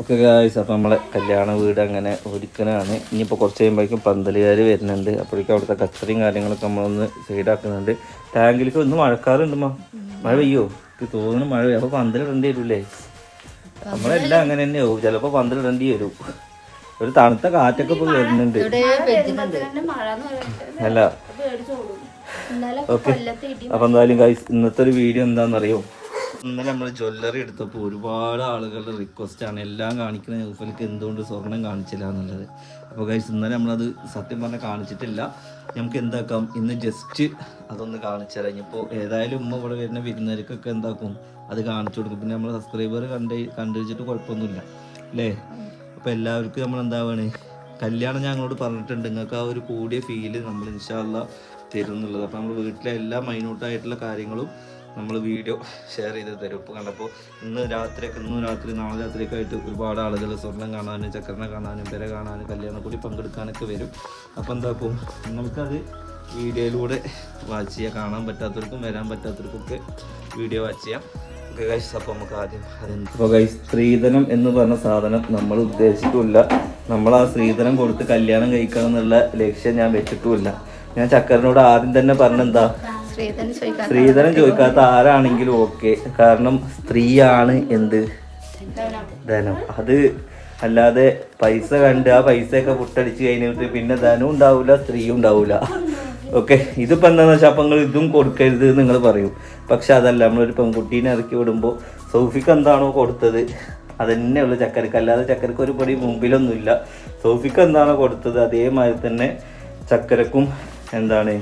Okay guys അപ്പോൾ നമ്മളെ കല്യാണ വീട് അങ്ങനെ ഒരുക്കനാണ് ഇനിയിപ്പോൾ കുറച്ച് കഴിയുമ്പോഴേക്കും പന്തലുകാർ വരുന്നുണ്ട്. അപ്പോഴേക്കും അവിടുത്തെ കച്ചറിയും കാര്യങ്ങളൊക്കെ നമ്മളൊന്ന് സൈഡാക്കുന്നുണ്ട് ടാങ്കിലേക്ക് ഒന്ന് മഴക്കാറുണ്ട് മാ മഴ പെയ്യോ? എനിക്ക് തോന്നുന്നു മഴ പെയ്യും. അപ്പോൾ പന്തലിടേണ്ടി വരൂല്ലേ? നമ്മളെല്ലാം അങ്ങനെ തന്നെ ആവും. ചിലപ്പോൾ പന്തലിടേണ്ടി വരും. ഒരു തണുത്ത കാറ്റൊക്കെ ഇപ്പോൾ വരുന്നുണ്ട്. അല്ല. ഓക്കെ. അപ്പോൾ എന്തായാലും ഗൈസ് ഇന്നത്തെ ഒരു വീഡിയോ എന്താണെന്നറിയോ? ഇന്നലെ നമ്മൾ ജ്വല്ലറി എടുത്തപ്പോൾ ഒരുപാട് ആളുകളുടെ റിക്വസ്റ്റ് ആണ്. എല്ലാം കാണിക്കുന്ന ന്യൂഫലിക്ക് എന്തുകൊണ്ട് സ്വർണം കാണിച്ചില്ല എന്നുള്ളത്. അപ്പോൾ ഗൈസ് ഇന്നലെ നമ്മളത് സത്യം പറഞ്ഞാൽ കാണിച്ചിട്ടില്ല. നമുക്ക് എന്താക്കാം? ഇന്ന് ജസ്റ്റ് അതൊന്ന് കാണിച്ചു തരാം. ഇപ്പോൾ ഏതായാലും ഉമ്മ ഇവിടെ വരുന്ന വിരുന്നവർക്കൊക്കെ എന്താക്കും? അത് കാണിച്ചു കൊടുക്കും. പിന്നെ നമ്മൾ സബ്സ്ക്രൈബർ കണ്ട് കണ്ടുവച്ചിട്ട് കുഴപ്പമൊന്നുമില്ല. അല്ലേ? അപ്പോൾ എല്ലാവർക്കും നമ്മൾ എന്താവാണ് കല്യാണം ഞങ്ങളോട് പറഞ്ഞിട്ടുണ്ട്. നിങ്ങൾക്ക് ആ ഒരു കൂടിയ ഫീൽ നമ്മൾ ഇൻഷാല്ല തരുന്നുള്ളത് അപ്പോൾ നമ്മൾ വീട്ടിലെ എല്ലാ മൈന്യൂട്ടായിട്ടുള്ള കാര്യങ്ങളും നമ്മൾ വീഡിയോ ഷെയർ ചെയ്ത് തരും. ഇപ്പോൾ കണ്ടപ്പോൾ ഇന്ന് രാത്രിയൊക്കെ ഇന്ന് രാത്രി നാളെ രാത്രിയൊക്കെ ആയിട്ട് ഒരുപാട് ആളുകൾ സ്വർണം കാണാനും ചക്കരനെ കാണാനും പെര കാണാനും കല്യാണം കൂടി പങ്കെടുക്കാനൊക്കെ വരും. അപ്പോൾ എന്താക്കും നിങ്ങൾക്കത് വീഡിയോയിലൂടെ വാച്ച് ചെയ്യാം. കാണാൻ പറ്റാത്തവർക്കും വരാൻ പറ്റാത്തവർക്കൊക്കെ വീഡിയോ വാച്ച് ചെയ്യാം. അപ്പോൾ നമുക്ക് ആദ്യം അപ്പോൾ ഗൈസ് സ്ത്രീധനം എന്ന് പറഞ്ഞ സാധനം നമ്മൾ ഉദ്ദേശിച്ചിട്ടില്ല. നമ്മൾ ആ സ്ത്രീധനം കൊടുത്ത് കല്യാണം കഴിക്കണം എന്നുള്ള ലക്ഷ്യം ഞാൻ വെച്ചിട്ടുമില്ല. ഞാൻ ചക്കരനോട് ആദ്യം തന്നെ പറഞ്ഞെന്താ? സ്ത്രീധനം ചോദിക്കാത്ത ആരാണെങ്കിലും ഓക്കെ. കാരണം സ്ത്രീയാണ് എന്ത്? ധനം. അത് അല്ലാതെ പൈസ കണ്ട് ആ പൈസയൊക്കെ പുട്ടടിച്ച് കഴിഞ്ഞിട്ട് പിന്നെ ധനവും ഉണ്ടാവില്ല സ്ത്രീയും ഉണ്ടാവില്ല ഓക്കെ. ഇതിപ്പോ എന്താണെന്ന് വെച്ചാൽ അപ്പം നിങ്ങൾ ഇതും കൊടുക്കരുത് നിങ്ങൾ പറയും. പക്ഷെ അതല്ല നമ്മളൊരു പെൺകുട്ടീനെ ഇറക്കി വിടുമ്പോൾ സൗഫിക്ക് എന്താണോ കൊടുത്തത്? അതന്നെയുള്ളൂ ചക്കരക്ക്. അല്ലാതെ ചക്കരക്ക് ഒരു പടി മുമ്പിലൊന്നുമില്ല. സൗഫിക്ക് എന്താണോ കൊടുത്തത്? അതേമാതിരി തന്നെ ചക്കരക്കും എന്താണ്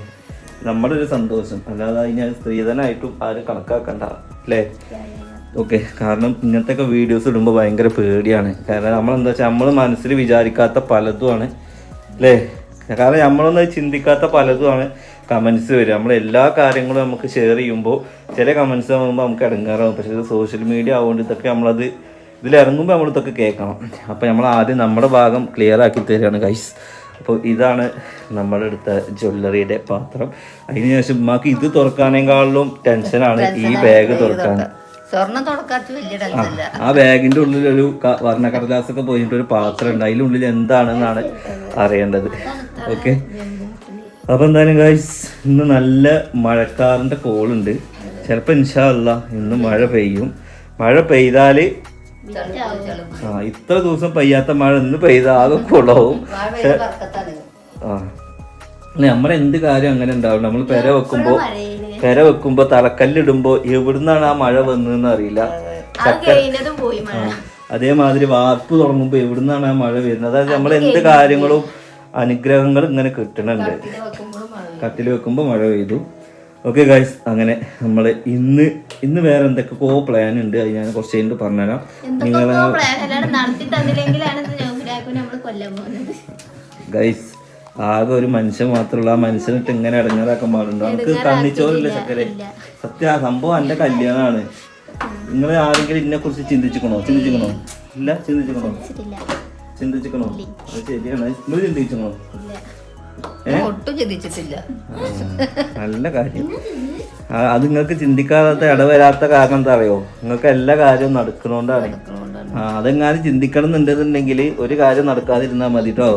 നമ്മുടെ ഒരു സന്തോഷം. അല്ലാതെ അതിന് സ്ത്രീധനായിട്ടും ആരും കണക്കാക്കണ്ട. അല്ലേ? ഓക്കെ. കാരണം ഇങ്ങനത്തെ ഒക്കെ വീഡിയോസ് ഇടുമ്പോൾ ഭയങ്കര പേടിയാണ്. കാരണം നമ്മളെന്താ വെച്ചാൽ നമ്മൾ മനസ്സിൽ വിചാരിക്കാത്ത പലതുമാണ്. അല്ലേ? കാരണം നമ്മളൊന്നും ചിന്തിക്കാത്ത പലതുമാണ് കമൻസ് വരിക. നമ്മൾ എല്ലാ കാര്യങ്ങളും നമുക്ക് ഷെയർ ചെയ്യുമ്പോൾ ചില കമൻസ് ആകുമ്പോൾ നമുക്ക് ഇടങ്ങാറാവും പക്ഷേ ഇത് സോഷ്യൽ മീഡിയ ആവുകൊണ്ട് ഇതൊക്കെ നമ്മളത് ഇതിലിറങ്ങുമ്പോൾ നമ്മളിതൊക്കെ കേൾക്കണം. അപ്പോൾ നമ്മൾ ആദ്യം നമ്മുടെ ഭാഗം ക്ലിയർ ആക്കി തരികയാണ് ഗൈസ് അപ്പോൾ ഇതാണ് നമ്മളെടുത്ത ജ്വല്ലറിയുടെ പാത്രം. അതിന് ശേഷം ഉമ്മാക്ക് ഇത് തുറക്കാനേക്കാളും ടെൻഷനാണ് ഈ ബാഗ് തുറക്കാൻ. ആ ബാഗിന്റെ ഉള്ളിൽ ഒരു ക- വർണക്കടലാസൊക്കെ പോയിട്ട് ഒരു പാത്രം ഉണ്ട്. അതിനുള്ളിൽ എന്താണെന്നാണ് അറിയേണ്ടത്. ഓക്കെ അപ്പൊ എന്തായാലും ഗൈസ് ഇന്ന് നല്ല മഴക്കാറിന്റെ കോളുണ്ട് ചിലപ്പോ ഇൻഷാല്ല ഇന്ന് മഴ പെയ്യും. മഴ പെയ്താൽ ആ ഇത്ര ദിവസം പെയ്യാത്ത മഴ ഇന്ന് പെയ്ത ആകെ കുളവും ആ. നമ്മളെ എന്ത് കാര്യം അങ്ങനെ ഉണ്ടാവും? നമ്മൾ പെര വെക്കുമ്പോ പെര വെക്കുമ്പോ തലക്കല്ലിടുമ്പോ എവിടുന്നാണ് ആ മഴ വന്നതെന്ന് അറിയില്ല. അതേമാതിരി വാർപ്പ് തുടങ്ങുമ്പോ എവിടുന്നാണ് ആ മഴ വരുന്നത്? അതായത് നമ്മൾ എന്ത് കാര്യങ്ങളും അനുഗ്രഹങ്ങളും ഇങ്ങനെ കിട്ടണുണ്ട് കത്തിൽ വെക്കുമ്പോ മഴ പെയ്തു. ഓക്കെ ഗൈസ് അങ്ങനെ നമ്മൾ ഇന്ന് ഇന്ന് വേറെ എന്തൊക്കെയോ പ്ലാൻ ഉണ്ട്. അത് ഞാൻ കുറച്ച് കഴിഞ്ഞിട്ട് പറഞ്ഞുതരാം. നിങ്ങൾ ഗൈസ് ആകെ ഒരു മനുഷ്യൻ മാത്രമുള്ള ആ മനുഷ്യനിട്ട് ഇങ്ങനെ ഇടങ്ങാറാക്കാൻ പാടുണ്ടോ. നമുക്ക് തന്നിച്ചോറില്ല ചക്കരെ സത്യ സംഭവം എന്റെ കല്യാണമാണ്. നിങ്ങൾ ആരെങ്കിലും ഇതിനെ കുറിച്ച് ചിന്തിച്ചിക്കണോ ചിന്തിച്ചിക്കണോ ഇല്ല? ചിന്തിച്ചിക്കണോ ചിന്തിച്ചിക്കണോ ശരിയാണ്. നിങ്ങൾ ചിന്തിച്ചിക്കണോ ഒട്ടും ചിന്തിച്ചിട്ടില്ല. നല്ല കാര്യം. അത് നിങ്ങൾക്ക് ചിന്തിക്കാതെ ഇടവരാത്ത കാരണം എന്താ അറിയോ? നിങ്ങൾക്ക് എല്ലാ കാര്യവും നടക്കണോണ്ടാണ് ആ അതെങ്ങാനും ചിന്തിക്കണം എന്നുണ്ടെന്നുണ്ടെങ്കിൽ ഒരു കാര്യം നടക്കാതിരുന്നാ മതി കേട്ടോ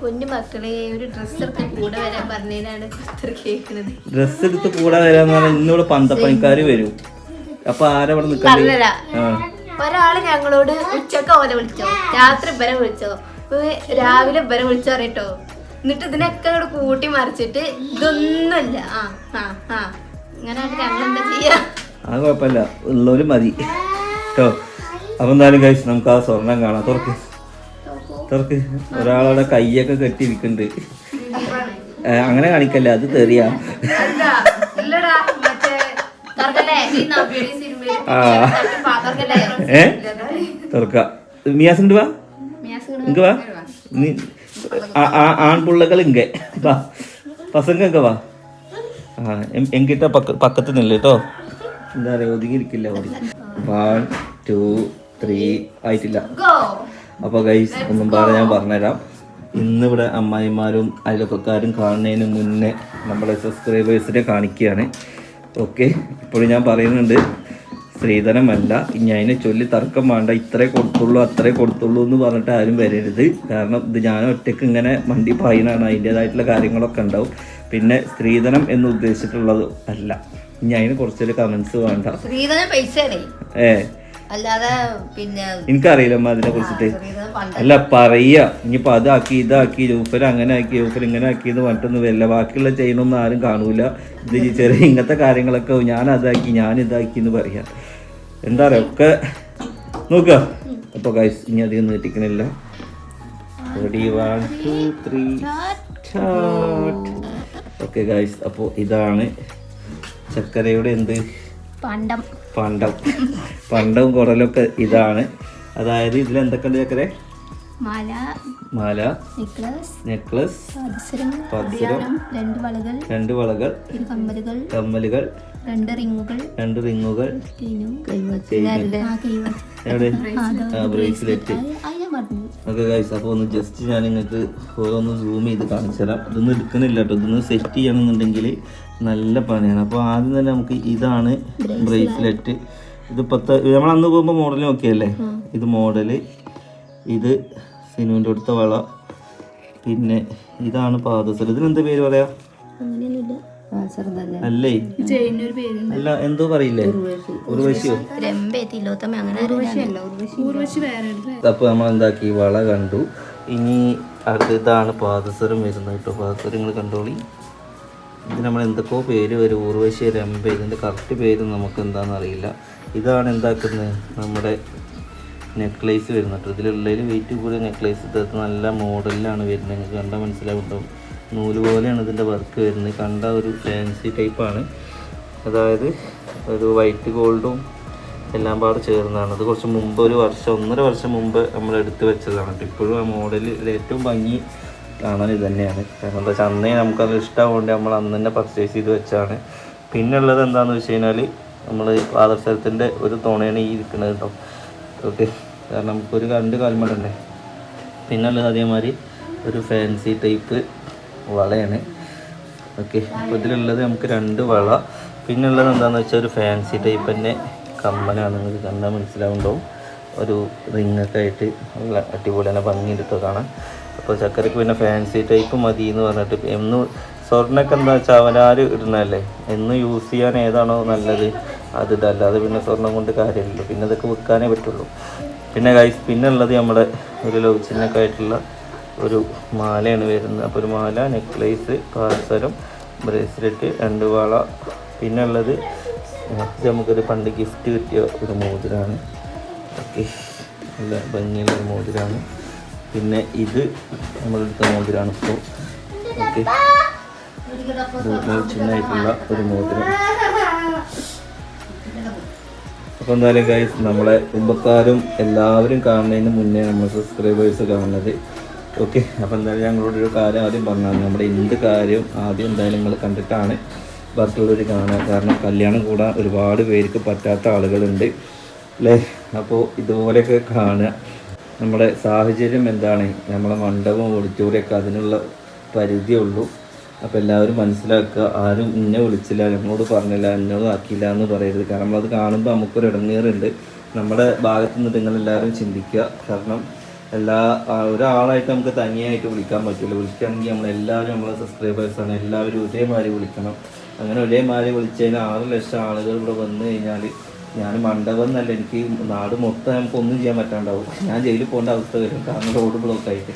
പൊന്നു മക്കളെ ഒരു ഡ്രസ്സൊക്കെ കൂടെ വരാൻ പറഞ്ഞതിനാണ് കേൾക്കുന്നത്. എടുത്ത് കൂടെ വരാന്ന് പറഞ്ഞാൽ ഇന്നിവിടെ പന്തപ്പണിക്കാര് വരും. അപ്പൊ ആരവിടെ പറഞ്ഞരാ ഒരാൾ ഞങ്ങളോട് ഉച്ചയ്ക്ക് ഓല വിളിച്ചോ? രാത്രി ഇവരെ വിളിച്ചോ? രാവിലെ ഇവരെ വിളിച്ചോ അറിയട്ടോ? എന്നിട്ട് ഇതിനൊക്കെ അങ്ങോട്ട് കൂട്ടി മറിച്ചിട്ട് ഇതൊന്നുമില്ല. ആ ആ ആ. ഇങ്ങനെ ചെയ്യാ? അത് കുഴപ്പമില്ല. ഉള്ളവര് മതി. കേട്ടോ? അപ്പൊ എന്തായാലും കഴിച്ച് നമുക്ക് ആ സ്വർണം കാണാം. തുറക്ക്. തുറക്ക്. ഒരാളുടെ കൈയൊക്കെ കെട്ടിയിരിക്കുന്നുണ്ട്. അങ്ങനെ കാണിക്കല്ല? അത് തെറിയാ. ഏ? തുറക്ക. മിയാസിണ്ട് വാ. ഇങ്ക വാ. നീ ആൺപിള്ളകൾ ഇങ്ക പസങ്ങ വാ. ആ എങ്കിട്ട പക്ക പക്കത്ത് നില്ല കേട്ടോ എന്താ പറയാ ഒതുങ്ങിയിരിക്കില്ല ഓടി വൺ ടു ത്രീ ആയിട്ടില്ല. അപ്പോൾ ഗൈസ് ഒന്നും പാടെ ഞാൻ പറഞ്ഞുതരാം. ഇന്നിവിടെ അമ്മായിമാരും അയലപ്പക്കാരും കാണുന്നതിന് മുന്നേ നമ്മളെ സബ്സ്ക്രൈബേഴ്സിനെ കാണിക്കുകയാണ്. ഓക്കെ ഇപ്പോഴും ഞാൻ പറയുന്നുണ്ട്. സ്ത്രീധനമല്ല. ഇനി അതിനെ ചൊല്ലി തർക്കം വേണ്ട. ഇത്രേ കൊടുത്തുള്ളൂ അത്രേ കൊടുത്തുള്ളൂ എന്ന് പറഞ്ഞിട്ട് ആരും വരരുത്. കാരണം ഇത് ഞാൻ ഒറ്റയ്ക്ക് ഇങ്ങനെ മണ്ടി പറയുന്നതാണ്. അതിന്റെതായിട്ടുള്ള കാര്യങ്ങളൊക്കെ ഉണ്ടാവും. പിന്നെ സ്ത്രീധനം എന്ന് ഉദ്ദേശിച്ചിട്ടുള്ളത് അല്ല. ഇനി അതിന് കുറച്ചൊരു കമൻസ് വേണ്ട. ഏ. അല്ലാതെ പിന്നെ എനിക്കറിയില്ല അമ്മ അതിനെ കുറിച്ചിട്ട്. അല്ല പറയുക ഇനിയിപ്പോൾ അതാക്കി ഇതാക്കി ജൂഫർ അങ്ങനെ ആക്കി ജൂഫർ ഇങ്ങനെ ആക്കി എന്ന് പറഞ്ഞിട്ടൊന്നും വരില്ല. ബാക്കിയുള്ള ചെയ്യണമെന്ന് ആരും കാണൂല. ഇത് ചെറിയ ഇങ്ങനത്തെ കാര്യങ്ങളൊക്കെ ഞാൻ അതാക്കി ഞാൻ ഇതാക്കി എന്ന് പറയാം. എന്താ പറയുക ഒക്കെ നോക്കുക. അപ്പോൾ ഗൈസ് ഇനി അധികം നീട്ടിക്കണില്ല ready one two three okay guys അപ്പോൾ ഇതാണ് ചക്കരയുടെ എന്ത്? പണ്ടം. പണ്ടം. പണ്ടവും കുറലൊക്കെ ഇതാണ്. അതായത് ഇതിൽ എന്തൊക്കെയുണ്ട് ചക്കരെ? മാല മാല നെക്ലസ് നെക്ലസ് പാദസരം രണ്ട് വളകൾ രണ്ട് വളകൾ കമ്മലുകൾ കമ്മലുകൾ രണ്ട് റിങ്ങുകൾ രണ്ട് റിങ്ങുകൾ ബ്രേസ്ലെറ്റ്. ഓക്കെ ഗൈസ് അപ്പോൾ ഒന്ന് ജസ്റ്റ് ഞാൻ നിങ്ങൾക്ക് ഓരോന്ന് സൂം ചെയ്ത് കാണിച്ചു തരാം. ഇതൊന്നും എടുക്കുന്നില്ല കേട്ടോ ഇതൊന്ന് സെറ്റ് ചെയ്യണമെന്നുണ്ടെങ്കിൽ നല്ല പണിയാണ്. അപ്പോൾ ആദ്യം തന്നെ നമുക്ക് ഇതാണ് ബ്രേസ്ലെറ്റ്. ഇത് പത്ത് നമ്മൾ അന്ന് പോകുമ്പോൾ മോഡൽ നോക്കിയല്ലേ? ഇത് മോഡൽ ഇത് സിനുവിന്റെ അടുത്ത വള. പിന്നെ ഇതാണ് പാദസരം. ഇതിനെന്താ പേര് പറയാ? അല്ലേ? അല്ല എന്തോ പറയില്ലേ? ഉർവശിയോ? അപ്പൊ നമ്മൾ എന്താക്കി? വള കണ്ടു. ഇനി അടുത്താണ് പാദസരം വരുന്നത് കേട്ടോ. പാദസരം നിങ്ങൾ കണ്ടോളി. ഇത് നമ്മൾ എന്തൊക്കെയോ പേര് വരും. ഊർവശി രമ്പ ഇതിന്റെ കറക്റ്റ് പേര് നമുക്ക് എന്താണെന്ന് അറിയില്ല. ഇതാണ് എന്താക്കുന്നത്? നമ്മുടെ നെക്ലേസ് വരുന്നത് കേട്ടോ ഇതിലുള്ളതിൽ വെയിറ്റ് കൂടിയ നെക്ലേസ് ഇതൊക്കെ നല്ല മോഡലിലാണ് വരുന്നത്. നിങ്ങൾക്ക് കണ്ടാൽ മനസ്സിലാവുണ്ടാവും. നൂൽ പോലെയാണ് ഇതിന്റെ വർക്ക് വരുന്നത്. കണ്ട ഒരു ഫാൻസി ടൈപ്പാണ് അതായത് ഒരു വൈറ്റ് ഗോൾഡും എല്ലാം പാടെ ചേർന്നതാണ്. അത് കുറച്ച് മുമ്പ് ഒരു വർഷം ഒന്നര വർഷം മുമ്പ് നമ്മൾ എടുത്തു വെച്ചതാണ് ഇപ്പോഴും ആ മോഡലിൽ ഏറ്റവും ഭംഗി കാണാൻ ഇത് തന്നെയാണ്. കാരണം എന്താ വെച്ചാൽ അന്നേ നമുക്കത് ഇഷ്ടമാകൊണ്ട് നമ്മൾ അന്ന് തന്നെ പർച്ചേസ് ചെയ്ത് വെച്ചാണ് പിന്നെ ഉള്ളത് എന്താണെന്ന് വെച്ച് കഴിഞ്ഞാൽ നമ്മൾ പാദസരത്തിന്റെ ഒരു തുണയാണ് ഈ ഇരിക്കുന്നത് കേട്ടോ. ഓക്കെ കാരണം നമുക്കൊരു രണ്ട് കാൽമടണ്ടേ പിന്നെ ഉള്ളത് അതേമാതിരി ഒരു ഫാൻസി ടൈപ്പ് വളയാണ്. ഓക്കെ അപ്പോൾ ഇതിലുള്ളത് നമുക്ക് രണ്ട് വള. പിന്നുള്ളത് എന്താണെന്ന് വെച്ചാൽ ഒരു ഫാൻസി ടൈപ്പ് തന്നെ കമ്മലാണ് നിങ്ങൾക്ക് കണ്ടാൽ മനസ്സിലാവുണ്ടാവും. ഒരു റിങ്ങൊക്കെ ആയിട്ട് നല്ല അടിപൊളി തന്നെ ഭംഗിയിലിട്ട് കാണാൻ. അപ്പോൾ ചക്കരക്ക് പിന്നെ ഫാൻസി ടൈപ്പ് മതി എന്ന് പറഞ്ഞിട്ട് എന്ന് സ്വർണൊക്കെ എന്താ വെച്ചാൽ അവനാര് ഇടുന്നതല്ലേ? എന്ന് യൂസ് ചെയ്യാൻ ഏതാണോ നല്ലത്? അത് ഇതല്ലാതെ പിന്നെ സ്വർണം കൊണ്ട് കാര്യമില്ലല്ലോ. പിന്നെ അതൊക്കെ വിൽക്കാനേ പറ്റുള്ളൂ. പിന്നെ ഗൈസ് പിന്നെ ഉള്ളത് നമ്മുടെ ഒരു ലവ് ചിഹ്നൊക്കെ ആയിട്ടുള്ള ഒരു മാലയാണ് വരുന്നത്. അപ്പോൾ ഒരു മാല നെക്ലേസ് പാർസലും ബ്രേസ്ലെറ്റ് രണ്ട് വള. പിന്നെ ഉള്ളത് നമുക്കൊരു പണ്ട് ഗിഫ്റ്റ് കിട്ടിയ ഒരു മോതിരാണ്. ഓക്കെ. നല്ല ഭംഗിയുള്ള ഒരു മോതിരമാണ് പിന്നെ ഇത് നമ്മളെടുത്ത മോതിരാണ് ഇപ്പോൾ ഓക്കെ. ചിഹ്നമായിട്ടുള്ള ഒരു മോതിരം. അപ്പോൾ എന്തായാലും ഗൈസ് നമ്മളെ കുടുംബക്കാരും എല്ലാവരും കാണുന്നതിന് മുന്നേ നമ്മൾ സബ്സ്ക്രൈബേഴ്സ് കാണുന്നത്. ഓക്കെ അപ്പോൾ എന്തായാലും ഞങ്ങളോട് ഒരു കാര്യം ആദ്യം പറഞ്ഞാൽ നമ്മുടെ എന്ത് കാര്യം ആദ്യം എന്തായാലും നിങ്ങൾ കണ്ടിട്ടാണ് ബാക്കിയുള്ളവർ കാണുക. കാരണം കല്യാണം കൂടാൻ ഒരുപാട് പേർക്ക് പറ്റാത്ത ആളുകളുണ്ട്. അല്ലേ? അപ്പോൾ ഇതുപോലെയൊക്കെ കാണുക. നമ്മുടെ സാഹചര്യം എന്താണ്? നമ്മളെ മണ്ഡപം ഓഡിറ്റോറിയമൊക്കെ അതിനുള്ള പരിധിയേ ഉള്ളൂ. അപ്പോൾ എല്ലാവരും മനസ്സിലാക്കുക. ആരും എന്നെ വിളിച്ചില്ല നമ്മളോട് പറഞ്ഞില്ല എന്നോട് ആക്കിയില്ല എന്ന് പറയരുത്. കാരണം അത് കാണുമ്പോൾ നമുക്കൊരു ഇടങ്ങേറുണ്ട്. നമ്മുടെ ഭാഗത്ത് നിന്ന് നിങ്ങൾ എല്ലാവരും ചിന്തിക്കുക. കാരണം എല്ലാ ഒരാളായിട്ട് നമുക്ക് തനിയായിട്ട് വിളിക്കാൻ പറ്റില്ല വിളിക്കുകയാണെങ്കിൽ നമ്മൾ എല്ലാവരും നമ്മളെ സബ്സ്ക്രൈബേഴ്സാണ് എല്ലാവരും ഒരേമാതിരി വിളിക്കണം. അങ്ങനെ ഒരേമാതിരി വിളിച്ചു കഴിഞ്ഞാൽ ആറ് ലക്ഷം ആളുകൾ ഇവിടെ വന്നു കഴിഞ്ഞാൽ ഞാൻ മണ്ഡപം എന്നല്ല എനിക്ക് നാട് മൊത്തം നമുക്ക് ഒന്നും ചെയ്യാൻ പറ്റാണ്ടാവും. ഞാൻ ജയിലിൽ പോകേണ്ട അവസ്ഥ വരും. കാരണം റോഡ് ബ്ലോക്ക് ആയിട്ട്.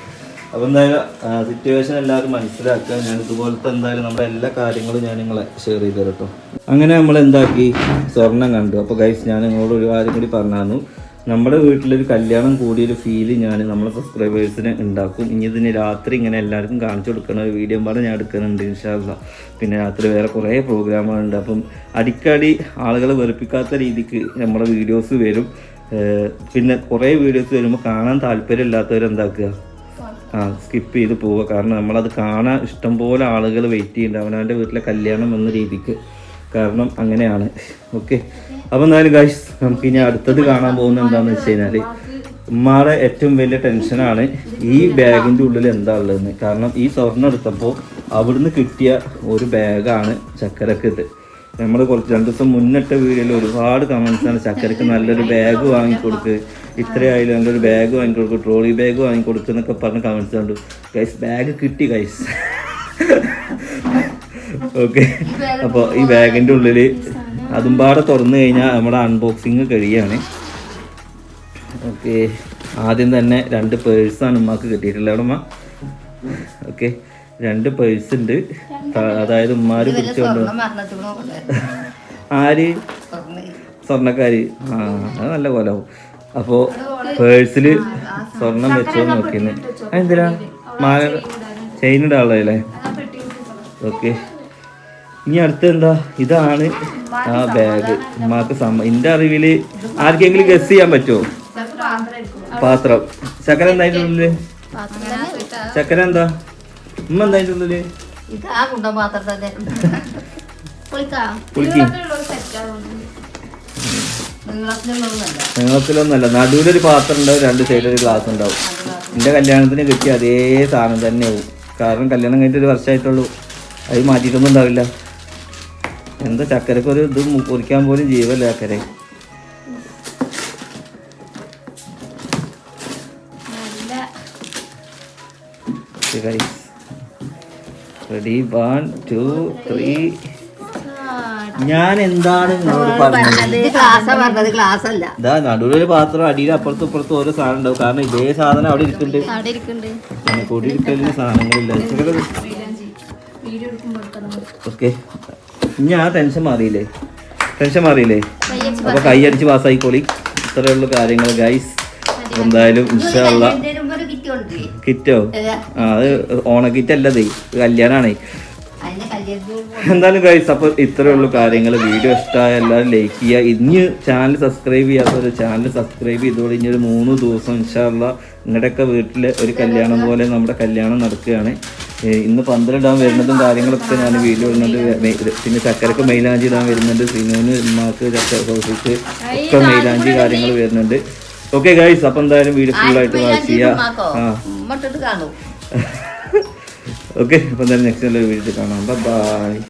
അപ്പോൾ എന്തായാലും സിറ്റുവേഷൻ എല്ലാവരും മനസ്സിലാക്കുക ഞാൻ ഇതുപോലത്തെ എന്തായാലും നമ്മുടെ എല്ലാ കാര്യങ്ങളും ഞാൻ നിങ്ങളെ ഷെയർ ചെയ്ത് തരട്ടോ അങ്ങനെ നമ്മൾ എന്താക്കി? സ്വർണം കണ്ടു. അപ്പോൾ ഗൈസ് ഞാൻ നിങ്ങളോട് ഒരു കാര്യം കൂടി പറഞ്ഞു നമ്മുടെ വീട്ടിലൊരു കല്യാണം കൂടിയൊരു ഫീൽ ഞാൻ നമ്മളെ സബ്സ്ക്രൈബേഴ്സിന് ഉണ്ടാക്കും. ഇനി ഇതിന് രാത്രി ഇങ്ങനെ എല്ലാവർക്കും കാണിച്ചു കൊടുക്കണ ഒരു വീഡിയോ പാടെ ഞാൻ എടുക്കുന്നുണ്ട് ഇൻഷാല്ല പിന്നെ രാത്രി വേറെ കുറേ പ്രോഗ്രാമുകളുണ്ട് അപ്പം അടിക്കടി ആളുകളെ വെറുപ്പിക്കാത്ത രീതിക്ക് നമ്മുടെ വീഡിയോസ് വരും. പിന്നെ കുറേ വീഡിയോസ് വരുമ്പോൾ കാണാൻ താല്പര്യമില്ലാത്തവരെന്താക്കുക? ആ സ്കിപ്പ് ചെയ്ത് പോവുക. കാരണം നമ്മളത് കാണാൻ ഇഷ്ടംപോലെ ആളുകൾ വെയിറ്റ് ചെയ്യുന്നുണ്ട്. അവനവന്റെ വീട്ടിലെ കല്യാണം എന്ന രീതിക്ക്. കാരണം അങ്ങനെയാണ്. ഓക്കെ അപ്പോൾ എന്തായാലും ഗൈസ് നമുക്ക് ഇനി അടുത്തത് കാണാൻ പോകുന്ന എന്താണെന്ന് വെച്ച് കഴിഞ്ഞാൽ ഉമ്മാടെ ഏറ്റവും വലിയ ടെൻഷനാണ് ഈ ബാഗിന്റെ ഉള്ളിൽ എന്താ ഉള്ളതെന്ന്. കാരണം ഈ സ്വർണം എടുത്തപ്പോൾ അവിടുന്ന് കിട്ടിയ ഒരു ബാഗാണ് ചക്കരക്ക് ഇത്. നമ്മൾ കുറച്ച് രണ്ട് ദിവസം മുന്നിട്ട വീഡിയോയിൽ ഒരുപാട് കമൻസാണ് ചക്കരക്ക് നല്ലൊരു ബാഗ് വാങ്ങിക്കൊടുക്ക് ഇത്രയായാലും നല്ലൊരു ബാഗ് വാങ്ങിക്കൊടുക്കും ട്രോളി ബാഗ് വാങ്ങിക്കൊടുക്ക് എന്നൊക്കെ പറഞ്ഞ് കമൻസ് കണ്ടു. ഗൈസ് ബാഗ് കിട്ടി ഗൈസ് ഓക്കെ അപ്പോൾ ഈ ബാഗിന്റെ ഉള്ളിൽ അതും പാടെ തുറന്നു കഴിഞ്ഞാൽ നമ്മുടെ അൺബോക്സിങ് കഴിയാണ്. ഓക്കെ ആദ്യം തന്നെ രണ്ട് പേഴ്സാണ് ഉമ്മാക്ക് കിട്ടിയിട്ടുള്ളത്. അവിടെ ഉമ്മ? ഓക്കെ രണ്ട് പേഴ്സ് ഉണ്ട്. അതായത് ഉമ്മാര് പിടിച്ചോണ്ട് ആര്? സ്വർണക്കാര്. ആ അത് നല്ല കൊലാവും. അപ്പോ പേഴ്സിൽ സ്വർണം വെച്ചോ നോക്കിന്ന് എന്തിനാ മാല ചെയിൻ ഇടാളല്ലേ ഓക്കെ. ഇനി അടുത്ത എന്താ ഇതാണ് ആ ബാഗ് ഉമ്മാക്ക് സമ്മ എന്റെ അറിവിൽ ആർക്കെങ്കിലും ഗസ് ചെയ്യാൻ പറ്റുമോ പാത്രം. ചക്കര എന്താ ഉള്ളിൽ? ചക്കര എന്താ? ഉമ്മ എന്താ അതിന്റെ ഉള്ളിൽ? പൊളിക്കാം? നീളത്തിലൊന്നല്ല നടുവിലൊരു പാത്രം ഉണ്ടാവും രണ്ട് സൈഡിൽ ഒരു ഗ്ലാസ് ഉണ്ടാവും. എന്റെ കല്യാണത്തിന് കിട്ടിയ അതേ സാധനം തന്നെയാവും. കാരണം കല്യാണം കഴിഞ്ഞിട്ട് ഒരു വർഷമായിട്ടുള്ളൂ. അത് മാറ്റിയിട്ടൊന്നും ഉണ്ടാവില്ല. എന്താ ചക്കരക്ക് ഒരു ഇത് കുറിക്കാൻ പൊരിക്കാൻ പോലും ജീവല്ല ചക്കര. റെഡി വൺ ടു ത്രീ ഞാൻ എന്താണ് നിങ്ങളോട് പറഞ്ഞത്? ഇത് നടുവിലൊരു പാത്രം അടിയിൽ അപ്പുറത്തും ഇപ്പുറത്തും ഓരോ സാധനം ഉണ്ടാവും. കാരണം ഇതേ സാധനം അവിടെ ഇരിക്കുന്നുണ്ട്. കൂടി ഇരിക്കലിന് സാധനങ്ങളില്ല. ഓക്കെ. ഇനി ആ ടെൻഷൻ മാറിയില്ലേ? ടെൻഷൻ മാറിയില്ലേ? അപ്പൊ കൈയടിച്ച് പാസ്സായിക്കോളി ഇത്രയേ ഉള്ളൂ കാര്യങ്ങൾ ഗൈസ് എന്തായാലും ഇൻഷാള്ള കിറ്റ് ആ അത് ഓണക്കിറ്റ് അല്ലതേ കല്യാണാണേ. എന്തായാലും ഗൈസ് അപ്പോൾ ഇത്രയേ ഉള്ളൂ കാര്യങ്ങൾ വീഡിയോ ഇഷ്ടമായ എല്ലാവരും ലൈക്ക് ചെയ്യുക. ഇനി ചാനൽ സബ്സ്ക്രൈബ് ചെയ്യാത്തവർ ചാനൽ സബ്സ്ക്രൈബ് ചെയ്തോടെ ഇനി ഒരു മൂന്ന് ദിവസം ഇൻഷാല്ല നിങ്ങളുടെയൊക്കെ വീട്ടിൽ ഒരു കല്യാണം പോലെ നമ്മുടെ കല്യാണം നടക്കുകയാണ്. ഇന്ന് പന്തലിടാൻ വരുന്നതും കാര്യങ്ങളൊക്കെ ഞാൻ വീഡിയോ ഇടുന്നുണ്ട്. പിന്നെ ചക്കരക്ക് മൈലാഞ്ചി ഇടാൻ വരുന്നുണ്ട്. സിനുവിന് ഉമ്മാക്ക് ചക്കര സോസിക്ക് ഒക്കെ മൈലാഞ്ചി കാര്യങ്ങൾ വരുന്നുണ്ട്. ഓക്കെ ഗൈസ് അപ്പം എന്തായാലും വീഡിയോ ഫുള്ളായിട്ട് വാച്ച് ചെയ്യുക ആ. ഓക്കെ അപ്പം എന്തായാലും നെക്സ്റ്റ് വീഡിയോ കാണാം. ബൈ